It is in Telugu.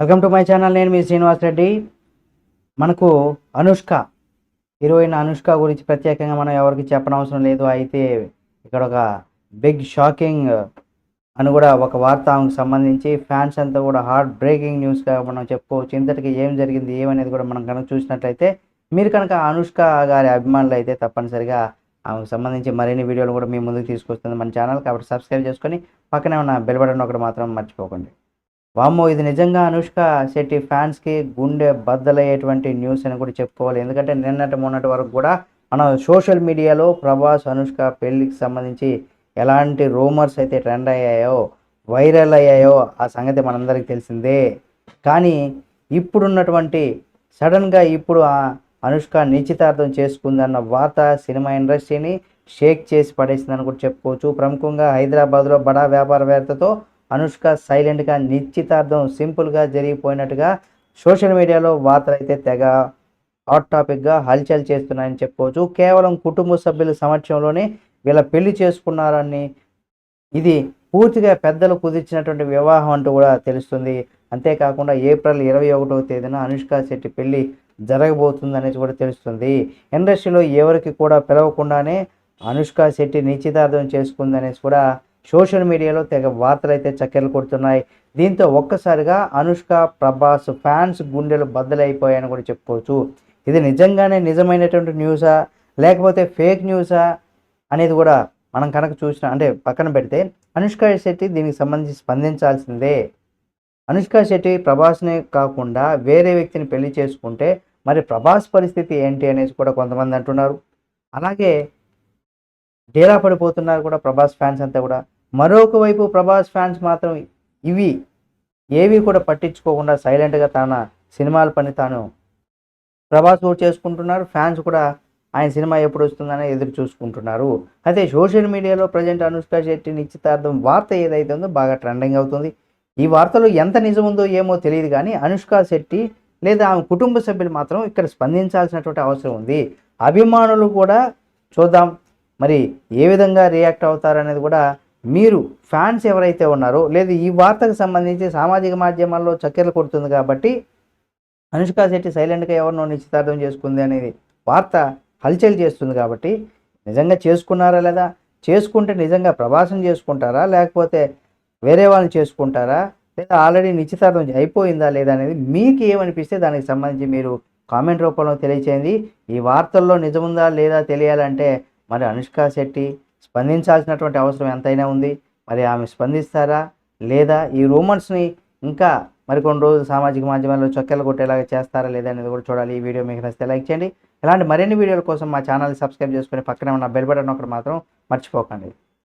వెల్కమ్ టు మై ఛానల్ నేను మీ శ్రీనివాస్ రెడ్డి. మనకు అనుష్క హీరోయిన్ అనుష్క గురించి ప్రత్యేకంగా మనం ఎవరికి చెప్పనవసరం లేదు. అయితే ఇక్కడ ఒక బిగ్ షాకింగ్ అని కూడా ఒక వార్త ఆమెకు సంబంధించి ఫ్యాన్స్ అంతా కూడా హార్ట్ బ్రేకింగ్ న్యూస్గా మనం చెప్పుకోవచ్చు. ఇంతటికి ఏం జరిగింది ఏమనేది కూడా మనం కనుక చూసినట్లయితే మీరు కనుక అనుష్క గారి అభిమానులు అయితే తప్పనిసరిగా ఆమెకు సంబంధించి మరిన్ని వీడియోలు కూడా మీ ముందుకు తీసుకొస్తుంది మన ఛానల్. కాబట్టి సబ్స్క్రైబ్ చేసుకొని పక్కనే ఉన్న బెల్ బటన్ ఒకటి మాత్రం మర్చిపోకండి. వామ్మో ఇది నిజంగా అనుష్క శెట్టి ఫ్యాన్స్కి గుండె బద్దలయ్యేటువంటి న్యూస్ అని కూడా చెప్పుకోవాలి. ఎందుకంటే నిన్నటి మొన్నటి వరకు కూడా మన సోషల్ మీడియాలో ప్రభాస్ అనుష్క పెళ్ళికి సంబంధించి ఎలాంటి రూమర్స్ అయితే ట్రెండ్ అయ్యాయో వైరల్ అయ్యాయో ఆ సంగతి మనందరికీ తెలిసిందే. కానీ ఇప్పుడున్నటువంటి సడన్గా ఇప్పుడు ఆ అనుష్క నిశ్చితార్థం చేసుకుందన్న వార్త సినిమా ఇండస్ట్రీని షేక్ చేసి పడేసిందని కూడా చెప్పుకోవచ్చు. ప్రముఖంగా హైదరాబాద్లో బడా వ్యాపారవేత్తతో అనుష్క సైలెంట్గా నిశ్చితార్థం సింపుల్గా జరిగిపోయినట్టుగా సోషల్ మీడియాలో వార్తలు అయితే తెగ హాట్ టాపిక్గా హల్చల్ చేస్తున్నాయని చెప్పుకోవచ్చు. కేవలం కుటుంబ సభ్యుల సమక్షంలోనే వీళ్ళ పెళ్ళి చేసుకున్నారని ఇది పూర్తిగా పెద్దలు కుదిర్చినటువంటి వివాహం అంటూ కూడా తెలుస్తుంది. అంతేకాకుండా ఏప్రిల్ ఇరవై ఒకటవ తేదీన అనుష్క శెట్టి పెళ్ళి జరగబోతుంది అనేది కూడా తెలుస్తుంది. ఇండస్ట్రీలో ఎవరికి కూడా పిలవకుండానే అనుష్క శెట్టి నిశ్చితార్థం చేసుకుంది అనేసి కూడా సోషల్ మీడియాలో తెగ వార్తలు అయితే చక్కెరలు కొడుతున్నాయి. దీంతో ఒక్కసారిగా అనుష్క ప్రభాస్ ఫ్యాన్స్ గుండెలు బద్దలైపోయాయని కూడా చెప్పుకోవచ్చు. ఇది నిజంగానే నిజమైనటువంటి న్యూసా లేకపోతే ఫేక్ న్యూసా అనేది కూడా మనం కనుక చూసిన అంటే పక్కన పెడితే అనుష్క శెట్టి దీనికి సంబంధించి స్పందించాల్సిందే. అనుష్క శెట్టి ప్రభాస్నే కాకుండా వేరే వ్యక్తిని పెళ్ళి చేసుకుంటే మరి ప్రభాస్ పరిస్థితి ఏంటి అనేసి కూడా కొంతమంది అంటున్నారు. అలాగే డేలా పడిపోతున్నారు కూడా ప్రభాస్ ఫ్యాన్స్ అంతా కూడా. మరొక వైపు ప్రభాస్ ఫ్యాన్స్ మాత్రం ఇవి ఏవి కూడా పట్టించుకోకుండా సైలెంట్గా తన సినిమాల పని తాను ప్రభాస్ కూడా చేసుకుంటున్నారు. ఫ్యాన్స్ కూడా ఆయన సినిమా ఎప్పుడు వస్తుందని ఎదురు చూసుకుంటున్నారు. అయితే సోషల్ మీడియాలో ప్రజెంట్ అనుష్క శెట్టి నిశ్చితార్థం వార్త ఏదైతే ఉందో బాగా ట్రెండింగ్ అవుతుంది. ఈ వార్తలో ఎంత నిజం ఉందో ఏమో తెలియదు కానీ అనుష్క శెట్టి లేదా ఆమె కుటుంబ సభ్యులు మాత్రం ఇక్కడ స్పందించాల్సినటువంటి అవసరం ఉంది. అభిమానులు కూడా చూద్దాం. మరి ఏ విధంగా రియాక్ట్ అవుతారనేది కూడా మీరు ఫ్యాన్స్ ఎవరైతే ఉన్నారో లేదా ఈ వార్తకు సంబంధించి సామాజిక మాధ్యమాల్లో చక్కెరలు కొడుతుంది కాబట్టి అనుష్క శెట్టి సైలెంట్గా ఎవరినో నిశ్చితార్థం చేసుకుంది అనేది వార్త హల్చల్ చేస్తుంది కాబట్టి నిజంగా చేసుకున్నారా లేదా? చేసుకుంటే నిజంగా ప్రభాసం చేసుకుంటారా? లేకపోతే వేరే వాళ్ళని చేసుకుంటారా? లేదా ఆల్రెడీ నిశ్చితార్థం అయిపోయిందా లేదా అనేది మీకు ఏమనిపిస్తే దానికి సంబంధించి మీరు కామెంట్ రూపంలో తెలియచేయండి. ఈ వార్తల్లో నిజముందా లేదా తెలియాలంటే మరి అనుష్క శెట్టి స్పందించాల్సినటువంటి అవసరం ఎంతైనా ఉంది. మరి ఆమె స్పందిస్తారా? లేదా ఈ రూమర్స్ని ఇంకా మరికొన్ని రోజులు సామాజిక మాధ్యమాల్లో చొక్కెలు కొట్టేలాగా చేస్తారా లేదా అనేది కూడా చూడాలి. ఈ వీడియో మీకు నచ్చితే లైక్ చేయండి. ఇలాంటి మరిన్ని వీడియోల కోసం మా ఛానల్ సబ్స్క్రైబ్ చేసుకొని పక్కనే ఉన్న బెల్ బటన్ ఒకటి మాత్రం మర్చిపోకండి.